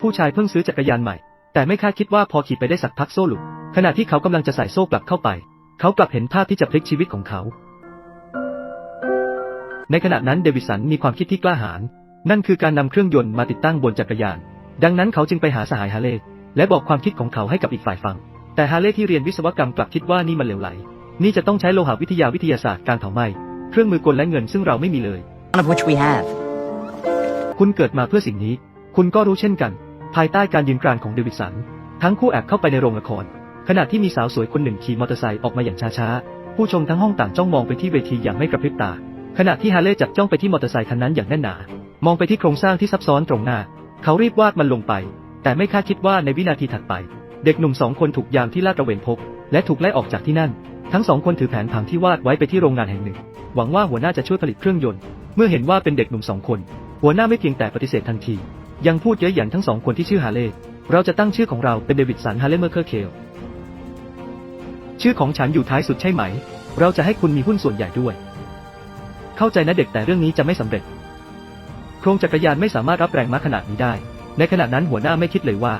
ผู้ชายเพิ่งซื้อจักรยานใหม่ แต่ไม่คาดคิดว่าพอขี่ไปได้สักพักโซ่หลุด ขณะที่เขากำลังจะใส่โซ่กลับเข้าไป เขากลับเห็นภาพที่จะพลิกชีวิตของเขา ในขณะนั้นเดวิสันมีความคิดที่กล้าหาญ นั่นคือการนำเครื่องยนต์มาติดตั้งบนจักรยาน ดังนั้นเขาจึงไปหาสหายฮาเล่และบอกความคิดของเขาให้กับอีกฝ่ายฟัง แต่ฮาเล่ที่เรียนวิศวกรรมกลับคิดว่านี่มันเหลวไหล นี่จะต้องใช้โลหะวิทยาวิทยาศาสตร์การเผาไหม้ เครื่องมือกลและเงินซึ่งเราไม่มีเลย None of which we have. คุณเกิดมาเพื่อสิ่งนี้ คุณก็รู้เช่นกัน ภายใต้การยืนกรานของเดวิดสัน ทั้งคู่แอบเข้าไปในโรงละคร ขณะที่มีสาวสวยคนหนึ่งขี่มอเตอร์ไซค์ออกมาอย่างช้าๆ ผู้ชมทั้งห้องต่างจ้องมองไปที่เวทีอย่างไม่กระพริบตา ขณะที่ฮาเล่จับจ้องไปที่มอเตอร์ไซค์คันนั้นอย่างแน่นหนา มองไปที่โครงสร้างที่ซับซ้อนตรงหน้า เขารีบวาดมันลงไป แต่ไม่คาดคิดว่าในวินาทีถัดไป เด็กหนุ่มสองคนถูกยามที่ลาดตระเวนพบ และถูกไล่ออกจากที่นั่น ทั้งสองคนถือแผนผังที่วาดไว้ไปที่โรงงานแห่งหนึ่ง หวังว่าหัวหน้าจะช่วยผลิตเครื่องยนต์ เมื่อเห็นว่าเป็นเด็กหนุ่มสองคน หัวหน้าไม่เพียงแต่ปฏิเสธทันที ยังพูดเย้ยหยันทั้งสองคนที่ชื่อฮาเล่เราจะตั้งชื่อของเราเป็นเดวิดสันฮาเล่เมอร์เคอร์เคลชื่อของฉันอยู่ท้ายสุดใช่ไหม เราจะให้คุณมีหุ้นส่วนใหญ่ด้วย เข้าใจนะเด็กแต่เรื่องนี้จะไม่สำเร็จ โครงจักรยานไม่สามารถรับแรงม้าขนาดนี้ได้ ในขณะนั้นหัวหน้าไม่คิดเลยว่า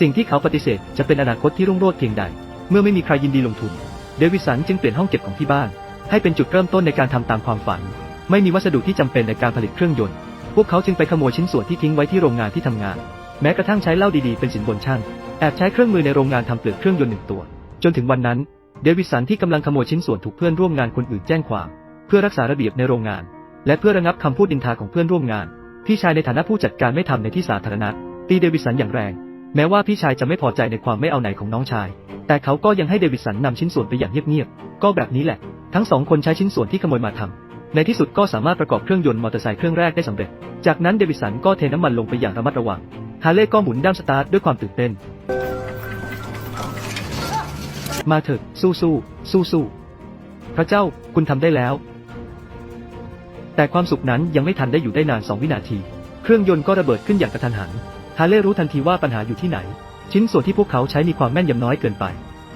สิ่งที่เขาปฏิเสธจะเป็นอนาคตที่รุ่งโรจน์เพียงใด เมื่อไม่มีใครยินดีลงทุน เดวิดสันจึงเปลี่ยนห้องเก็บของที่บ้าน ให้เป็นจุดเริ่มต้นในการทำตามความฝัน ไม่มีวัสดุที่จำเป็นในการผลิตเครื่องยนต์ พวกเขาจึงไปขโมยชิ้นส่วนที่ทิ้งไว้ที่โรงงานที่ทำงาน แม้กระทั่งใช้เหล้าดีๆเป็นสินบนช่าง แอบใช้เครื่องมือในโรงงานทำเปลือกเครื่องยนต์หนึ่งตัว จนถึงวันนั้น เดวิดสันที่กำลังขโมยชิ้นส่วนถูกเพื่อนร่วมงานคนอื่นแจ้งความ เพื่อรักษาระเบียบในโรงงาน และเพื่อระงับคำพูดดินทาของเพื่อนร่วมงาน พี่ชายในฐานะผู้จัดการไม่ทำในที่สาธารณะ ตีเดวิดสันอย่างแรง แม้ว่าพี่ชายจะไม่พอใจในความไม่เอาไหนของน้องชาย แต่เขาก็ยังให้เดวิดสันนำชิ้นส่วนไปอย่างเงียบๆก็แบบนี้แหละ ทั้งสองคนใช้ชิ้นส่วนที่ขโมยมาทำ ในที่สุดก็สามารถประกอบเครื่องยนต์มอเตอร์ไซค์เครื่องแรกได้สำเร็จ จากนั้นเดวิสันก็เทน้ำมันลงไปอย่างระมัดระวัง ฮาเล่ก็หมุนด้ามสตาร์ทด้วยความตื่นเต้น มาเถิดสู้สู้สู้สู้พระเจ้าคุณทำได้แล้ว แต่ความสุขนั้นยังไม่ทันได้อยู่ได้นาน2วินาที เครื่องยนต์ก็ระเบิดขึ้นอย่างกระทันหัน ฮาเล่รู้ทันทีว่าปัญหาอยู่ที่ไหน ชิ้นส่วนที่พวกเขาใช้มีความแม่นยำน้อยเกินไป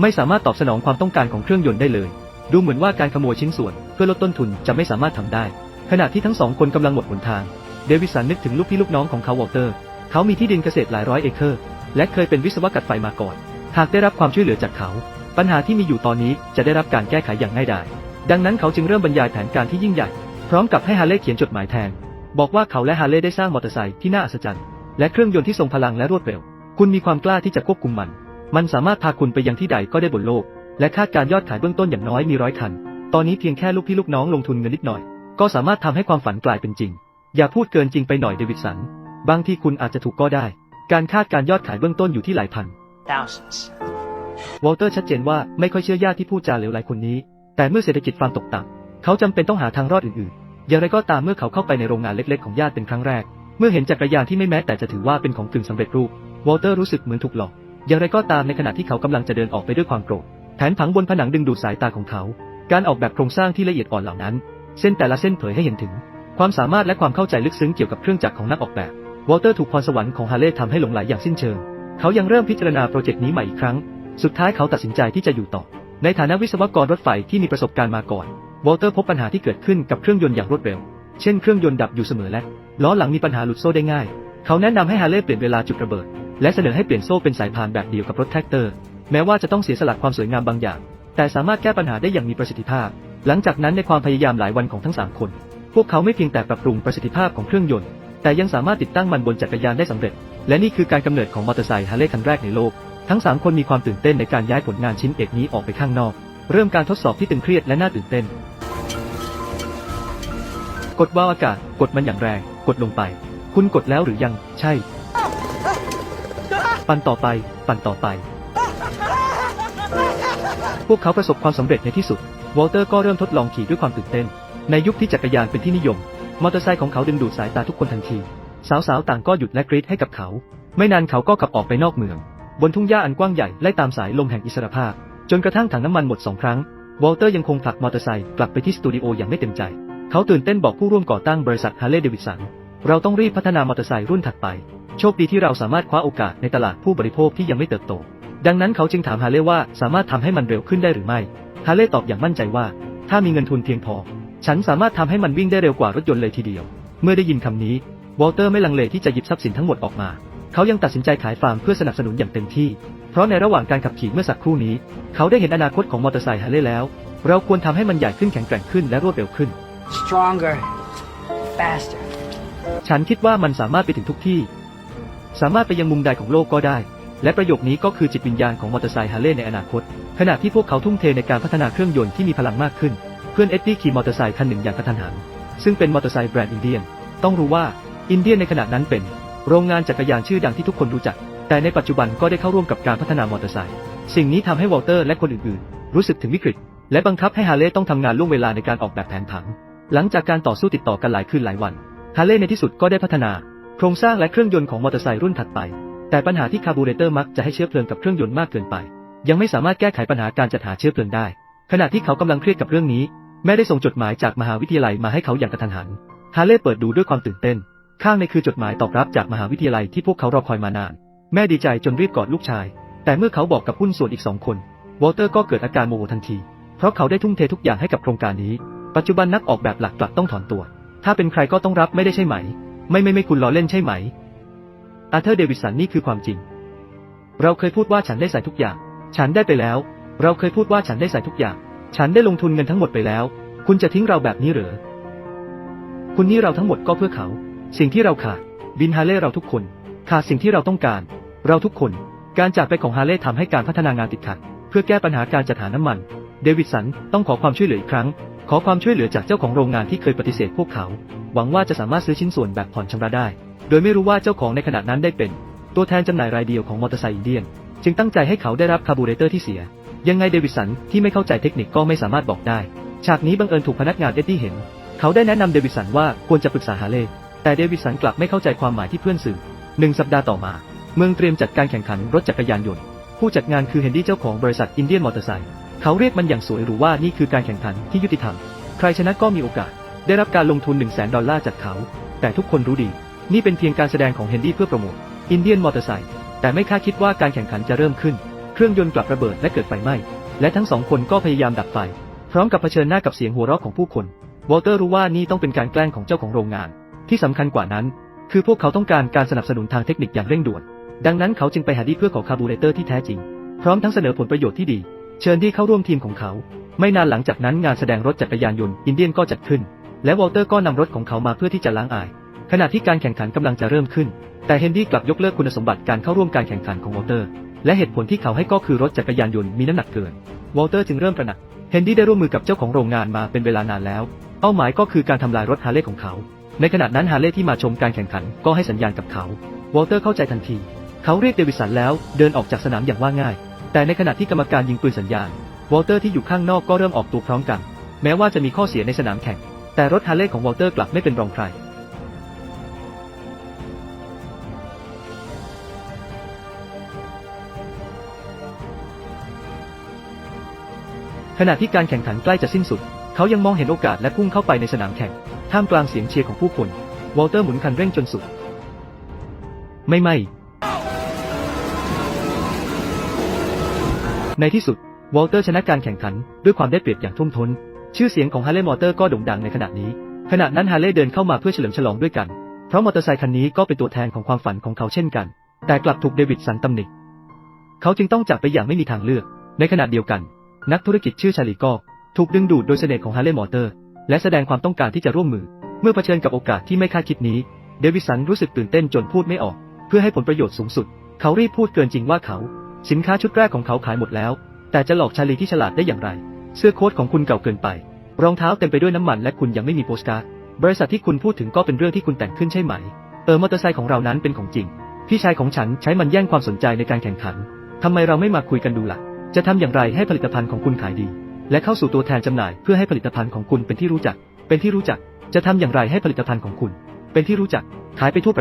ไม่สามารถตอบสนองความต้องการของเครื่องยนต์ได้เลย ดูเหมือนว่าการขโมยชิ้นส่วน เพื่อลดต้นทุนจะไม่สามารถทำได้ ขณะที่ทั้งสองคนกำลังหมดหนทาง เดวิสันนึกถึงลูกพี่ลูกน้องของเขาวอลเตอร์ เขามีที่ดินเกษตรหลายร้อยเอเคอร์ และเคยเป็นวิศวกัดไฟมาก่อน หากได้รับความช่วยเหลือจากเขา ปัญหาที่มีอยู่ตอนนี้จะได้รับการแก้ไขอย่างง่ายดาย ดังนั้นเขาจึงเริ่มบรรยายแผนการที่ยิ่งใหญ่ พร้อมกับให้ฮาเล่เขียนจดหมายแทน บอกว่าเขาและฮาเล่ได้สร้างมอเตอร์ไซค์ที่น่าอัศจรรย์ และเครื่องยนต์ที่ทรงพลังและรวดเร็ว คุณมีความกล้าที่จะควบคุมมัน มันสามารถพาคุณไปยังที่ใดก็ได้บนโลก และคาดการยอดขายเบื้องต้นอย่างน้อยมีร้อยคัน ตอนนี้เพียงแค่ลูกพี่ลูกน้องลงทุนเงินนิดหน่อย ก็สามารถทำให้ความฝันกลายเป็นจริง อย่าพูดเกินจริงไปหน่อยเดวิดสัน บางที่คุณอาจจะถูกก็ได้ การคาดการยอดขายเบื้องต้นอยู่ที่หลายพัน Thousands. วอลเตอร์ชัดเจนว่าไม่ค่อยเชื่อญาติที่พูดจาเหลวไหลคนนี้ แต่เมื่อเศรษฐกิจฟาร์มตกต่ำเขาจำเป็นต้องหาทางรอดอื่นๆ อย่างไรก็ตามเมื่อเขาเข้าไปในโรงงานเล็กๆของญาติเป็นครั้งแรก เมื่อเห็นจักรยานที่ไม่แม้แต่จะถือว่าเป็นของกึ่งสำเร็จรูป วอลเตอร์รู้สึกเหมือนถูกหลอก อย่างไรก็ตามในขณะที่เขากำลังจะเดินออกไปด้วยความโกรธ แผนผังบนผนังดึงดูดสายตาของเขา การออกแบบโครงสร้างที่ละเอียดอ่อนเหล่านั้น เส้นแต่ละเส้นเผยให้เห็นถึง ความสามารถและความเข้าใจลึกซึ้งเกี่ยวกับเครื่องจักรของนักออกแบบ วอลเตอร์ถูกพรสวรรค์ของฮาเล่ทำให้หลงไหลอย่างสิ้นเชิง เขายังเริ่มพิจารณาโปรเจกต์นี้ใหม่อีกครั้ง สุดท้ายเขาตัดสินใจที่จะอยู่ต่อ ในฐานะวิศวกรรถไฟที่มีประสบการณ์มาก่อน วอลเตอร์พบปัญหาที่เกิดขึ้นกับเครื่องยนต์อย่างรวดเร็ว เช่นเครื่องยนต์ดับอยู่เสมอและล้อหลังมีปัญหาหลุดโซ่ได้ง่าย เขาแนะนำให้ฮาเล่เปลี่ยนเวลาจุดระเบิด และเสนอให้เปลี่ยนโซ่เป็นสายพานแบบเดียวกับรถแท็กเตอร์ แม้ว่าจะต้องเสียสละความสวยงามบางอย่าง แต่สามารถแก้ปัญหาได้อย่างมีประสิทธิภาพ หลังจากนั้นในความพยายามหลายวันของทั้งสามคน พวกเขาไม่เพียงแต่ปรับปรุงประสิทธิภาพของเครื่องยนต์ แต่ยังสามารถติดตั้งมันบนจักรยานได้สำเร็จ และนี่คือการกำเนิดของมอเตอร์ไซค์ฮาร์เลย์คันแรกในโลก ทั้ง3คนมีความตื่นเต้นในการย้ายผลงานชิ้นเอกนี้ออกไปข้างนอก เริ่มการทดสอบที่ตึงเครียดและน่าตื่นเต้น กดวาล์วอากาศ กดมันอย่างแรง กดลงไป คุณกดแล้วหรือยัง ใช่ ปั่นต่อไป ปั่นต่อไป พวกเขาประสบความสำเร็จในที่สุด วอลเตอร์ก็เริ่มทดลองขี่ด้วยความตื่นเต้น ในยุคที่จักรยานเป็นที่นิยม มอเตอร์ไซค์ของเขาดึงดูดสายตาทุกคนทันที สาวๆ ต่างก็หยุดและกรี๊ดให้กับเขา ไม่นานเขาก็ขับออกไปนอกเมือง บนทุ่งหญ้าอันกว้างใหญ่ไล่ตามสายลมแห่งอิสรภาพ จนกระทั่งถังน้ำมันหมดสองครั้ง วอลเตอร์ยังคงผลักมอเตอร์ไซค์กลับไปที่สตูดิโออย่างไม่เต็มใจ เขาตื่นเต้นบอกผู้ร่วมก่อตั้งบริษัทฮาร์เลย์เดวิสัน เราต้องรีบพัฒนามอเตอร์ไซค์รุ่นถัดไป โชคดีที่เราสามารถคว้าโอกาสในตลาดผู้บริโภคที่ยังไม่เติบโต ดังนั้นเขาจึงถามฮาร์เลย์ว่าสามารถทำให้มันเร็วขึ้นได้หรือไม่ฮาร์เลย์ตอบอย่างมั่นใจว่า ถ้ามีเงินทุนเพียงพอ ฉันสามารถทำให้มันวิ่งได้เร็วกว่ารถยนต์เลยทีเดียว เมื่อได้ยินคำนี้วอลเตอร์ไม่ลังเลที่จะหยิบทรัพย์สินทั้งหมดออกมา เขายังตัดสินใจขายฟาร์มเพื่อสนับสนุนอย่างเต็มที่ เพราะในระหว่างการขับขี่เมื่อสักครู่นี้ เขาได้เห็นอนาคตของมอเตอร์ไซค์ฮาร์เลย์แล้ว เราควรทำให้มันใหญ่ขึ้นแข็งแกร่งขึ้นและรวดเร็วขึ้น stronger, faster. ฉันคิดว่ามันสามารถไปถึงทุกที่ สามารถไปยังมุมใดของโลกก็ได้ และประโยคนี้ก็คือจิตวิญญาณของมอเตอร์ไซค์ฮาร์เลย์ในอนาคต ขณะที่พวกเขาทุ่มเทในการพัฒนาเครื่องยนต์ที่มีพลังมากขึ้น เพื่อนเอ็ดดี้ขี่มอเตอร์ไซค์คันหนึ่งอย่างกระทันหัน ซึ่งเป็นมอเตอร์ไซค์แบรนด์อินเดียน ต้องรู้ว่าอินเดียนในขณะนั้นเป็น โรงงานจักรยานชื่อดังที่ทุกคนรู้จัก แต่ในปัจจุบันก็ได้เข้าร่วมกับการพัฒนามอเตอร์ไซค์ สิ่งนี้ทำให้วอลเตอร์และคนอื่นๆ รู้สึกถึงวิกฤต และบังคับให้ฮาร์เลย์ต้องทำงานล่วงเวลาในการออกแบบแผนผัง หลังจากการต่อสู้ติดต่อกันหลายคืนหลายวัน ฮาร์เลย์ในที่สุดก็ได้พัฒนา โครงสร้างและเครื่องยนต์ของมอเตอร์ไซค์รุ่นถัดไป แต่ปัญหาที่คาร์บูเรเตอร์มักจะให้เชื้อเพลิงกับเครื่องยนต์มากเกินไป ยังไม่สามารถแก้ไขปัญหาการจัดหาเชื้อเพลิงได้ ขณะที่เขากำลังเครียดกับเรื่องนี้ แม่ได้ส่งจดหมายจากมหาวิทยาลัยมาให้เขาอย่างกระทันหัน ฮาเลย์เปิดดูด้วยความตื่นเต้น ข้างในคือจดหมายตอบรับจากมหาวิทยาลัยที่พวกเขารอคอยมานาน แม่ดีใจจนรีบกอดลูกชาย แต่เมื่อเขาบอกกับหุ้นส่วนอีกสองคน วอลเตอร์ก็เกิดอาการโมโหทันที เพราะเขาได้ทุ่มเททุกอย่างให้กับโครงการนี้ ปัจจุบันนักออกแบบหลักกลับต้องถอนตัว ถ้าเป็นใครก็ต้องรับไม่ได้ใช่ไหม ไม่ไม่ไม่คุณล้อเล่นใช่ไหม อาเธอร์เดวิสันนี่คือความจริง เราเคยพูดว่าฉันได้ใส่ทุกอย่าง ฉันได้ไปแล้ว เราเคยพูดว่าฉันได้ใส่ทุกอย่าง ฉันได้ลงทุนเงินทั้งหมดไปแล้ว คุณจะทิ้งเราแบบนี้หรือ คุณนี่เราทั้งหมดก็เพื่อเขา สิ่งที่เราขาด บินฮาเล่เราทุกคน ขาดสิ่งที่เราต้องการ เราทุกคน การจากไปของฮาเล่ทำให้การพัฒนางานติดขัด เพื่อแก้ปัญหาการจัดหาน้ำมัน เดวิดสันต้องขอความช่วยเหลืออีกครั้ง ขอความช่วยเหลือจากเจ้าของโรงงานที่เคยปฏิเสธพวกเขา หวังว่าจะสามารถซื้อชิ้นส่วนแบบผ่อนชำระได้ โดยไม่รู้ว่าเจ้าของในขณะนั้นได้เป็น ตัวแทนจำหน่ายรายเดียวของมอเตอร์ไซค์อินเดียน จึงตั้งใจให้เขาได้รับคาร์บูเรเตอร์ที่เสีย ยังไงเดวิสันที่ไม่เข้าใจเทคนิคก็ไม่สามารถบอกได้ ฉากนี้บังเอิญถูกพนักงานเอ็ดดี้เห็น เขาได้แนะนำเดวิสันว่าควรจะปรึกษาฮาเล่แต่เดวิสันกลับไม่เข้าใจความหมายที่เพื่อนสื่อหนึ่งสัปดาห์ต่อมา เมืองเตรียมจัดการแข่งขันรถจักรยานยนต์ ผู้จัดงานคือเฮนดี้เจ้าของบริษัทอินเดียนมอเตอร์ไซค์เขาเรียกมันอย่างสวยหรูว่านี่คือการแข่งขันที่ยุติธรรม ใครชนะก็มีโอกาส ได้รับการลงทุน1 0 0 0 0แดอลลาร์จากเขา แต่ทุกคนรู้ดี นี่เป็นเพียงการแสดงของเฮนดี้เพื่อโปรโมทอินเดียนมอเตอร์ไซค์แต่ไม่คาดคิดว่าการแข่งขันจะเริ่มขึ้น เครื่องยนต์กลับระเบิดและเกิดไฟไหม้ และทั้งสองคนก็พยายามดับไฟ พร้อมกับเผชิญหน้ากับเสียงหัวเราะของผู้คน วอลเตอร์รู้ว่านี่ต้องเป็นการแกล้งของเจ้าของโรงงาน ที่สำคัญกว่านั้น คือพวกเขาต้องการการสนับสนุนทางเทคนิคอย่างเร่งด่วน ดังนั้นเขาจึงไปหาดีเพื่อขอคาร์บูเรเตอร์ที่แท้จริง พร้อมทั้งเสนอผลประโยชน์ที่ดี เชิญที่เข้าร่วมทีมของเขา ไม่นานหลังจากนั้นงานแสดงรถจักรยานยนต์อินเดียนก็จัดขึ้น และวอลเตอร์ก็นำรถของเขามาเพื่อที่จะล้างอาย ขณะที่การแข่งขันกำลังจะเริ่มขึ้น แต่เฮนดี้กลับยกเลิกคุณสมบัติการเข้าร่วมการแข่งขันของวอลเตอร์ และเหตุผลที่เขาให้ก็คือรถจักรยานยนต์มีน้ำหนักเกิน วอลเตอร์จึงเริ่มตระหนัก เฮนดี้ได้ร่วมมือกับเจ้าของโรงงานมาเป็นเวลานานแล้ว เป้าหมายก็คือการทำลายรถฮาร์เลย์ของเขา ในขณะนั้นฮาร์เลย์ที่มาชมการแข่งขันก็ให้สัญญาณกับเขา วอลเตอร์เข้าใจทันที เขาเรียกเดวิสันแล้วเดินออกจากสนามอย่างว่าง่าย แต่ในขณะที่กรรมการยิงปืนสัญญาณ วอลเตอร์ที่อยู่ข้างนอกก็เริ่มออกตัวพร้อมกัน แม้ว่าจะมีข้อเสียในสนามแข่ง แต่รถฮาร์เลย์ของวอลเตอร์กลับไม่เป็นรองใคร ขณะที่การแข่งขันใกล้จะสิ้นสุด เขายังมองเห็นโอกาสและพุ่งเข้าไปในสนามแข่ง ท่ามกลางเสียงเชียร์ของผู้คน วอลเตอร์หมุนคันเร่งจนสุด ไม่ไม่ ในที่สุด วอลเตอร์ชนะการแข่งขัน ด้วยความได้เปรียบอย่างทุ่มท้น ชื่อเสียงของฮาร์เลย์มอเตอร์ก็โด่งดังในขณะนี้ ขณะนั้นฮาร์เลย์เดินเข้ามาเพื่อเฉลิมฉลองด้วยกัน เพราะมอเตอร์ไซค์คันนี้ก็เป็นตัวแทนของความฝันของเขาเช่นกัน แต่กลับถูกเดวิดสันตำหนิ เขาจึงต้องจากไปอย่างไม่มีทางเลือก ในขณะเดียวกัน นักธุรกิจชื่อชาลีก็ถูกดึงดูดโดยเสน่ห์ของฮาร์เลย์มอเตอร์และแสดงความต้องการที่จะร่วมมือ เมื่อเผชิญกับโอกาสที่ไม่คาดคิดนี้ เดวิดสันรู้สึกตื่นเต้นจนพูดไม่ออก เพื่อให้ผลประโยชน์สูงสุด เขารีบพูดเกินจริงว่าเขา สินค้าชุดแรกของเขาขายหมดแล้ว แต่จะหลอกชาลีที่ฉลาดได้อย่างไร เสื้อโค้ทของคุณเก่าเกินไป รองเท้าเต็มไปด้วยน้ำมันและคุณยังไม่มีโปสการ์ดบริษัทที่คุณพูดถึงก็เป็นเรื่องที่คุณแต่งขึ้นใช่ไหม เออมอเตอร์ไซค์ของเรานั้นเป็นของจริง พี่ชายของฉันใช้มันแย่งความสนใจในการแข่งขันทำไมเราไม่มาคุยกันดูล่ะ จะทำอย่างไรให้ผลิตภัณฑ์ของคุณขายดี และเข้าสู่ตัวแทนจำหน่ายเพื่อให้ผลิตภัณฑ์ของคุณเป็นที่รู้จัก เป็นที่รู้จัก จะทำอย่างไรให้ผลิตภัณฑ์ของคุณ เป็นที่รู้จักขายไปทั่วประ